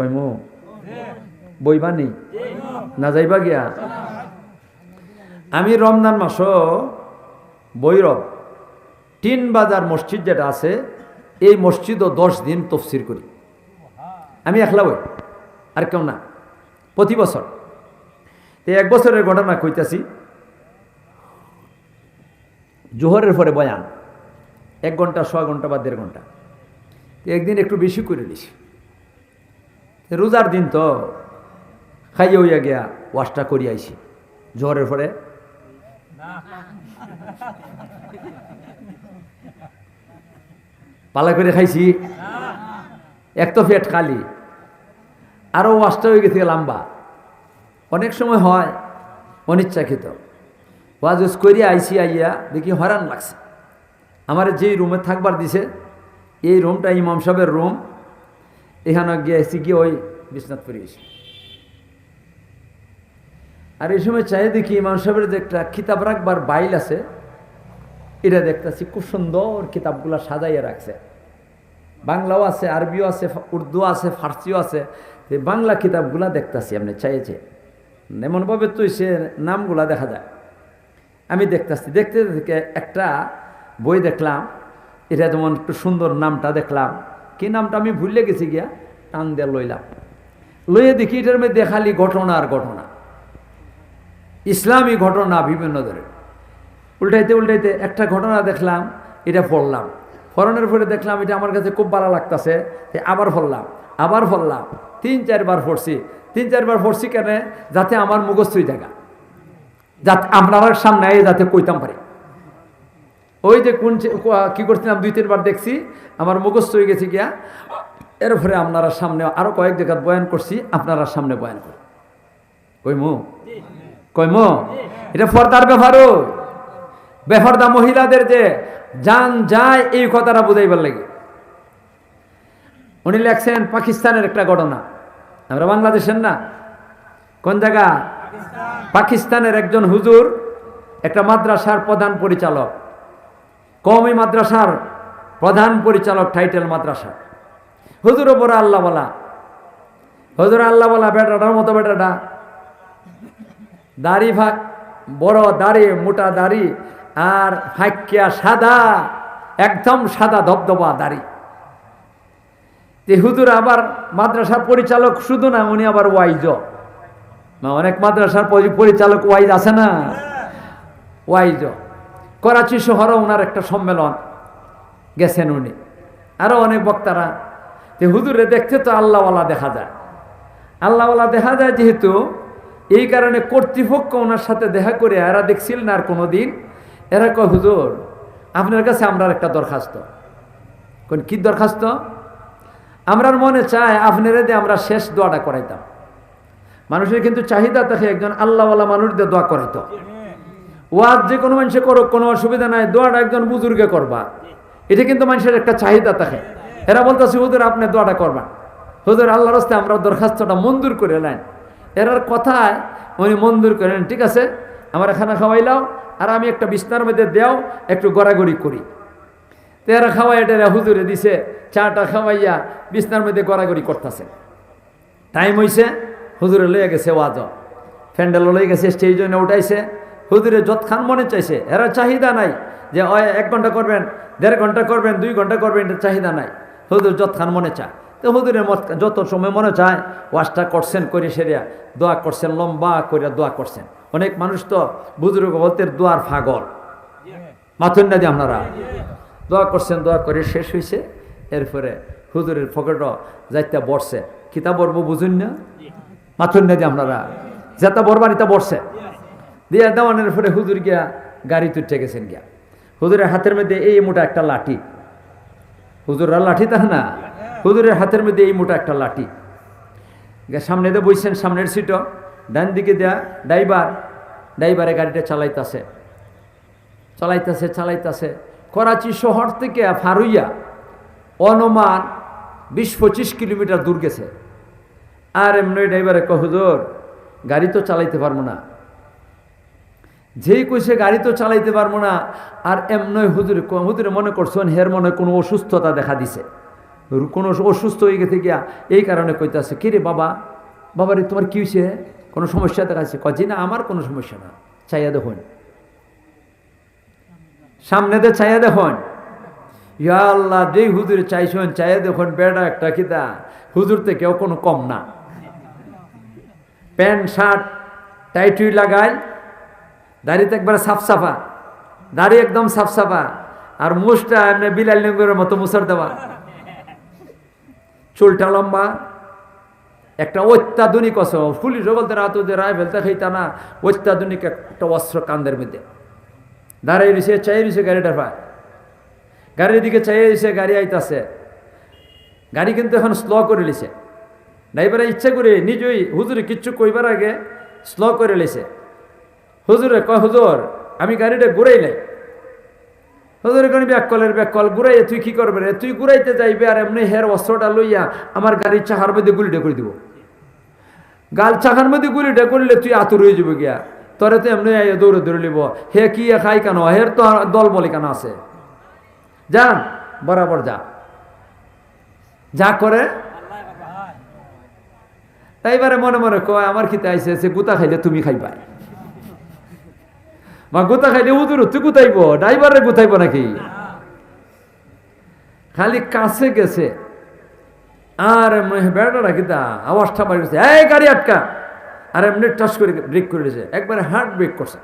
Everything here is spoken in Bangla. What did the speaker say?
কইমু বইবা নি না যাইবা গিয়া? আমি রমজান মাস বৈরব, টিন বাজার মসজিদ যেটা আছে, এই মসজিদও দশ দিন তফসির করি। আমি একলা বই, আর কেউ না। প্রতি বছর। তো এক বছরের ঘটনা কইতাছি। জোহরের পরে বয়ান, এক ঘণ্টা ছ ঘণ্টা বা দেড় ঘণ্টা। একদিন একটু বেশি করে নিছি রোজার দিন তো। খাইয়ে হইয়া গিয়া ওয়াশটা করি আইছি। জোহরের পরে পালা করে খাইছি। এক তো পেট খালি। আরও ওয়াশটা হয়ে গেছে লম্বা। অনেক সময় হয়, অনিচ্ছাকৃত। ওয়াজ করিয়া আইসি আইয়া, দেখি হরান লাগছে। আমার যেই রুমে থাকবার দিছে, এই রুমটা ইমাম সাহেবের রুম এখানে গিয়েছি গিয়ে ওই বিশ্বনাথ পরে গেছি। আর এই সময় চাই দেখি ইমাম সাহেবের যে একটা কিতাব রাখবার বাইল আছে, এটা দেখতেছি খুব সুন্দর কিতাবগুলো সাজাইয়া রাখছে। বাংলাও আছে, আরবিও আছে উর্দু আছে, ফার্সিও আছে। বাংলা কিতাবগুলা দেখতেছি আপনি চাইছে এমনভাবে তুই সে নামগুলা দেখা যায়। আমি দেখতেছি, দেখতে দেখে একটা বই দেখলাম, এটা যেমন একটু সুন্দর নামটা দেখলাম। কি নামটা আমি ভুলে গেছি গিয়া, টান দিয়ে লইলাম। লইয়ে দেখি এটার মধ্যে খালি ঘটনা আর ঘটনা। ইসলামী ঘটনা বিভিন্ন ধরে উল্টাইতে উল্টাইতে একটা ঘটনা দেখলাম, এটা পড়লাম ফরনের পরে দেখলাম এটা আমার কাছে খুব ভালো লাগতেছে আবার পড়লাম আবার পড়লাম তিন চারবার পড়ছি তিন চারবার পড়ছি কেন? যাতে আমার মুখস্থই জায়গা যাতে আপনার সামনে যাতে কইতাম পারি। ওই যে কোন কি করছিলাম, দুই, তিনবার দেখছি, আমার মুখস্থ হয়ে গেছে গিয়া, এরপরে আপনারা সামনে আরও কয়েক জায়গা বয়ান করছি, আপনারা সামনে বয়ান করি কইমু কইমু এটা ফর্দার ব্যাপারও বেফর্দা মহিলাদের যে যান যায়, এই কথাটা বুঝাইবার লাগে। উনি লেখছেন, পাকিস্তানের একটা ঘটনা। আমরা বাংলাদেশের না? কোন জায়গা? পাকিস্তানের একজন হুজুর, একটা মাদ্রাসার প্রধান পরিচালক। কমই মাদ্রাসার প্রধান পরিচালক টাইটেল মাদ্রাসা। হুজুর ওপরে আল্লাহ বলা। হুজুর আল্লাহ বলা, বেটাটার মতো বেটাটা। দাড়ি ফাঁক, বড় দাড়ি, মোটা দাড়ি, আর ফাঁকিয়া সাদা, একদম সাদা ধবধবা দাড়ি। তে হুজুর আবার মাদ্রাসার পরিচালক শুধু না, উনি আবার ওয়াইজ। অনেক মাদ্রাসার পরিচালক ওয়াইজ আছে না? ওয়াইজ। করাচি শহরও ওনার একটা সম্মেলন গেছেন উনি। আরও অনেক বক্তারা, যে হুজুরে দেখতে তো আল্লাহওয়ালা দেখা যায়। আল্লাহওয়ালা দেখা যায় যেহেতু এই কারণে কর্তৃপক্ষ ওনার সাথে দেখা করে এরা দেখছিল না আর কোনো দিন এরা কয়, হুজুর, আপনার কাছে আমরা একটা দরখাস্ত। কোন, কি দরখাস্ত? আমরার মনে চায় আপনারা দিয়ে আমরা শেষ দোয়াটা করাইতাম। মানুষের কিন্তু চাহিদা থাকে একজন আল্লাহওয়ালা মানুষদের দোয়া করাইতো। ওয়াজ যে কোনো মানুষে করুক, কোনো অসুবিধা নাই, দোয়াটা একজন বুজুর্গে করবা। এটা কিন্তু মানুষের একটা চাহিদা থাকে। এরা বলতেছে, হুজুর, আপনি দোয়াটা করবা হুজুর আল্লাহ রাস্তায় আমরা দরখাস্তটা মঞ্জুর করে নেন। এরার কথায় উনি মঞ্জুর করে নেন, ঠিক আছে, আমার খানা খাওয়াইলাও আর আমি একটা বিছনার মধ্যে দেও, একটু গড়াগড়ি করি। তো এরা খাওয়াই এটা হুজুরে দিছে, চাটা খাওয়াইয়া বিছনার মধ্যে গড়াগড়ি করতেছে। টাইম হইছে, হুজুরে লয়ে গেছে ওয়াজ ফ্যান্ডেল লয়ে গেছে স্টেজ জন্য উঠাইছে। হুজুরে যৎখান মনে চাইছে, এরা চাহিদা নাই যে এক ঘণ্টা করবেন, দেড় ঘণ্টা করবেন, দুই ঘণ্টা করবেন এটা চাহিদা নাই। হুজুর যৎখান মনে চায়। তো হুজুরের যত সময় মনে চায়, ওয়াজটা করছেন করে সেরিয়া, দোয়া করছেন, লম্বা করে দোয়া করছেন। অনেক মানুষ তো বুজুর্গ বলতে দোয়ার ফাগল। মাথুন না আপনারা? দোয়া করছেন, দোয়া করে শেষ হয়েছে এরপরে হুজুরের ফকেটও যাইতে বসছে। কিতা বলব বুঝুন না? মাথুন না আপনারা? যেটা বরবার এটা বসছে। দিয়ে দেওয়ানের পরে হুজুর গিয়া গাড়ি তুটে গেছেন গিয়া। হুজুরের হাতের মধ্যে এই মোটা একটা লাঠি। হুজুররা লাঠি তা না? হুজুরের হাতের মধ্যে এই মোটা একটা লাঠি। সামনে দিয়ে বইছেন, সামনের সিটও। ডান দিকে দেয়া ড্রাইভার, ড্রাইভারে গাড়িটা চালাইতাছে। চালাইতাছে চালাইতাছে। করাচি শহর থেকে ফারুইয়া অনুমান বিশ পঁচিশ কিলোমিটার দূর গেছে। আর এমনি ড্রাইভারে কহুজোর গাড়ি তো চালাইতে পারব না। যেই কইছে গাড়ি তো চালাইতে পারব না, আর এমনই হুজুর হুজুরে মনে করছেন হের মনে কোনো অসুস্থতা দেখা দিছে। কোনো অসুস্থ হয়ে গেছে গিয়া এই কারণে কইতাছে কে রে বাবা বাবা রে, তোমার কি হয়েছে কোনো সমস্যা দেখাচ্ছে কজি না, আমার কোনো সমস্যা না চাইয়া দেখুন। সামনে সামনেতে চাইয়া দেখুন। ইয়া আল্লাহ, যেই হুজুর চাইছেন চাইয়া দেখুন, বেড়া একটা কিতা হুজুর থেকেও কোনো কম না। প্যান্ট, শার্ট, টাইটুই লাগাই দাড়িতে একবারে সাফসাফা। দাড়ি একদম সাফসাফা। আর মুছটা এমনি বিলাল লিঙ্গের মতো মুসার দেওয়া। চুলটা লম্বা। একটা অত্যাধুনিক অস্ত্র। পুলিশ বলতে রাত ওদের রায় ফেলতে খাইতা না। অত্যাধুনিক একটা অস্ত্র কান্দের মধ্যে। দাঁড়াই রয়েছে চাই রয়েছে গাড়িটা পায় গাড়ির দিকে চাই রয়েছে গাড়ি আইতাছে। গাড়ি কিন্তু এখন স্লো করে লিছে ড্রাইভারে ইচ্ছা করে নিজেই হুজুরে কিচ্ছু কইবার আগে স্লো করে লিছে হুজুরে কয় হুজুর আমি গাড়িটা ঘুরাই নাই। হুজুরে কোন ব্যাক কলের ব্যাক কল ঘুরাইয়া তুই কি করবে রে? তুই ঘুরাইতে যাইবে আর এমনি হের অস্ত্রটা লইয়া আমার গাড়ির চাকার মধ্যে গুলিটা করে দিব। গাল চাকার মধ্যে গুলিটা করলে তুই আতুর হয়ে যাবে গিয়া। তোরে তো এমনি দৌড়ে দৌড়ে লিব। হে কি খাই কেন? হের তো দল বলে কেন আছে? যা বরাবর যা। যা করে। তাই এবারে মনে মনে কয় আমার খিতে আইসে গুতা খাইলে তুমি খাইবা মা গোতা খাইলে উদুর তুই গুতাইব? ড্রাইভারে গুতাইব নাকি? খালি কাছে গেছে। আর বেড়াটা কিতা আওয়াজটা বাড়ি গেছে এই গাড়ি আটকা। আর এমনি টাচ করে ব্রেক করে দিয়েছে একবারে হার্ট ব্রেক করছে।